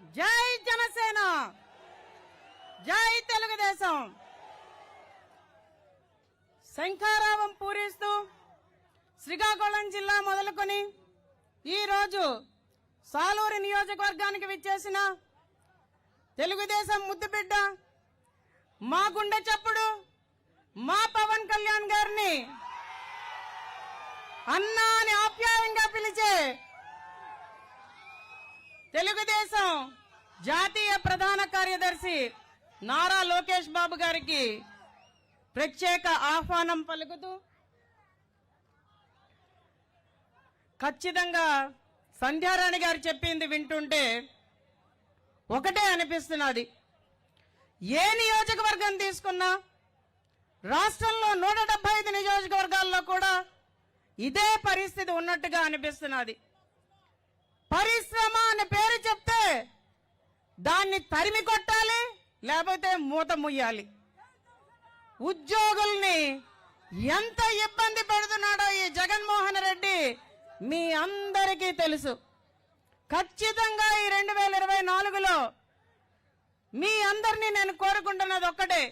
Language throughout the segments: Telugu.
జై జనసేన. జై తెలుగుదేశం. శంఖారావం పూరిస్తూ శ్రీకాకుళం జిల్లా మొదలుకొని ఈరోజు సాలూరు నియోజకవర్గానికి విచ్చేసిన తెలుగుదేశం ముద్దుబిడ్డ మా గుండె చప్పుడు మా పవన్ కళ్యాణ్ గారిని అన్నా అని ఆప్యాయంగా పిలిచే తెలుగుదేశం జాతీయ ప్రధాన కార్యదర్శి నారా లోకేష్ బాబు గారికి ప్రత్యేక ఆహ్వానం పలుకుతూ ఖచ్చితంగా సంధ్యారాణి గారు చెప్పింది వింటుంటే ఒకటే అనిపిస్తున్నది. ఏ నియోజకవర్గం తీసుకున్నా రాష్ట్రంలో నూట డెబ్బై ఐదు నియోజకవర్గాల్లో కూడా ఇదే పరిస్థితి ఉన్నట్టుగా అనిపిస్తున్నది. పరిశ్రమ అనే పేరు చెప్తే దాన్ని తరిమి కొట్టాలి లేకపోతే మూత ముయ్యాలి. ఉద్యోగుల్ని ఎంత ఇబ్బంది పెడుతున్నాడో ఈ జగన్మోహన్ రెడ్డి మీ అందరికీ తెలుసు. ఖచ్చితంగా ఈ రెండు వేల ఇరవై నాలుగులో మీ అందరినీ నేను కోరుకుంటున్నది ఒక్కటే.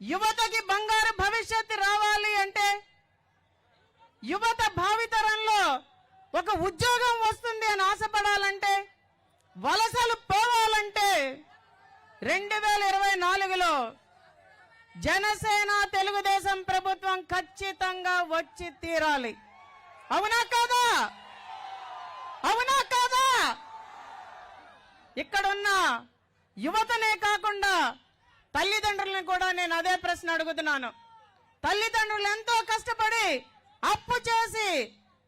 యువతకి బంగారు భవిష్యత్తు రావాలి అంటే యువత భావితరంలో ఒక ఉద్యోగం వస్తుంది అని ఆశపడాలంటే వలసలు పోవాలంటే రెండు వేల ఇరవై నాలుగులో జనసేన తెలుగుదేశం ప్రభుత్వం ఖచ్చితంగా వచ్చి తీరాలి. అవునా కాదా? అవునా కాదా? ఇక్కడున్న యువతనే కాకుండా తల్లిదండ్రులను కూడా నేను అదే ప్రశ్న అడుగుతున్నాను. తల్లిదండ్రులు ఎంతో కష్టపడి అప్పు చేసి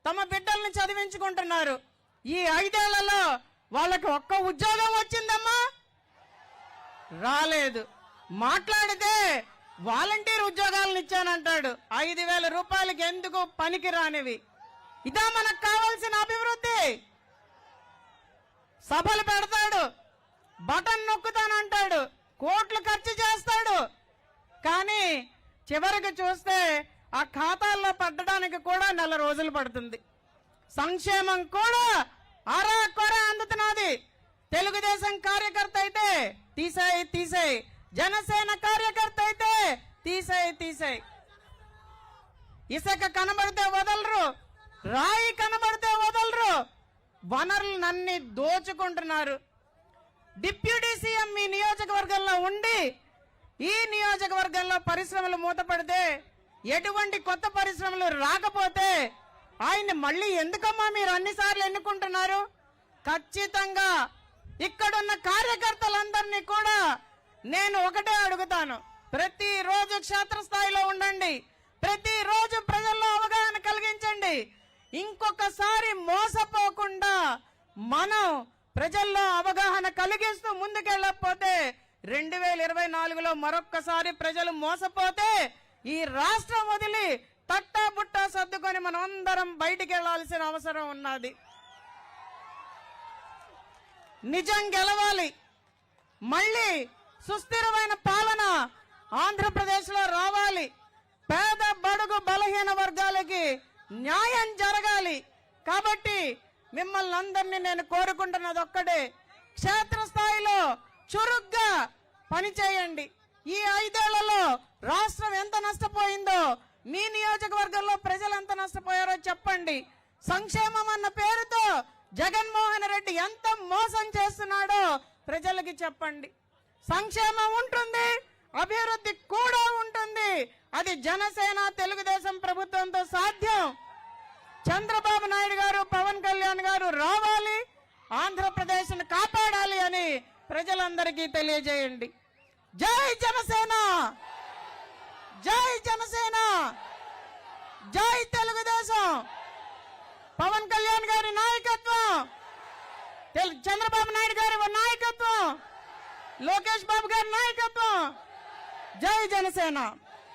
తమ బిడ్డల్ని చదివించుకుంటున్నారు. ఈ ఐదేళ్ళలో వాళ్ళకి ఒక్క ఉద్యోగం వచ్చిందమ్మా? రాలేదు. మాట్లాడితే వాలంటీర్ ఉద్యోగాలను ఇచ్చానంటాడు. ఐదు వేల రూపాయలకి ఎందుకు పనికి రానివి ఇదా మనకు కావాల్సిన అభివృద్ధి. సభలు పెడతాడు. బటన్ నొక్కుతానంటాడు. కోట్లు ఖర్చు చేస్తాడు. కానీ చివరికి చూస్తే ఆ ఖాతాల్లో పట్టడానికి కూడా నెల రోజులు పడుతుంది. సంక్షేమం కూడా అరా కొర అందుతున్నది. తెలుగుదేశం కార్యకర్త అయితే తీసాయి తీసాయి. జనసేన కార్యకర్త అయితే తీసాయి తీసాయి. ఇసుక కనబడితే వదలరు రాయి కనబడితే వదలరు. వనరులనన్ని దోచుకుంటున్నారు. డిప్యూటీ సీఎం మీ నియోజకవర్గంలో ఉండి ఈ నియోజకవర్గంలో పరిశ్రమలు మూతపడితే ఎటువంటి కొత్త పరిశ్రమలు రాకపోతే ఆయన్ని మళ్ళీ ఎందుకమ్మా మీరు అన్నిసార్లు ఎన్నుకుంటున్నారు? ఖచ్చితంగా ఇక్కడున్న కార్యకర్తలందరినీ కూడా నేను ఒకటే అడుగుతాను. ప్రతిరోజు క్షేత్రస్థాయిలో ఉండండి. ప్రతిరోజు ప్రజల్లో అవగాహన కలిగించండి. ఇంకొకసారి మోసపోకుండా మనం ప్రజల్లో అవగాహన కలిగిస్తూ ముందుకెళ్ళకపోతే రెండు వేల ఇరవై నాలుగులో మరొక్కసారి ప్రజలు మోసపోతే ఈ రాష్ట్రం వదిలి తట్టా బుట్టా సర్దుకొని మనం అందరం బయటికి వెళ్ళాల్సిన అవసరం ఉన్నది. నిజం గెలవాలి. మళ్ళీ సుస్థిరమైన పాలన ఆంధ్రప్రదేశ్లో రావాలి. పేద బడుగు బలహీన వర్గాలకి న్యాయం జరగాలి. కాబట్టి మిమ్మల్ని అందరినీ నేను కోరుకుంటున్నది ఒక్కడే క్షేత్రస్థాయిలో చురుగ్గా పనిచేయండి. ఈ ఐదేళ్ళలో రాష్ట్రం ఎంత నష్టపోయిందో మీ నియోజకవర్గంలో ప్రజలు ఎంత నష్టపోయారో చెప్పండి. సంక్షేమం అన్న పేరుతో జగన్మోహన్ రెడ్డి ఎంత మోసం చేస్తున్నాడో ప్రజలకి చెప్పండి. సంక్షేమం ఉంటుంది అభివృద్ధి కూడా ఉంటుంది. అది జనసేన తెలుగుదేశం ప్రభుత్వంతో సాధ్యం. చంద్రబాబు నాయుడు గారు పవన్ కళ్యాణ్ గారు రావాలి ఆంధ్రప్రదేశ్ కాపాడాలి అని ప్రజలందరికీ తెలియజేయండి. జై జనసేన! జై జనసేన! జై తెలుగుదేశం! పవన్ కళ్యాణ్ గారి నాయకత్వం! చంద్రబాబు నాయుడు గారి నాయకత్వం! లోకేష్ బాబు గారి నాయకత్వం! జై జనసేన!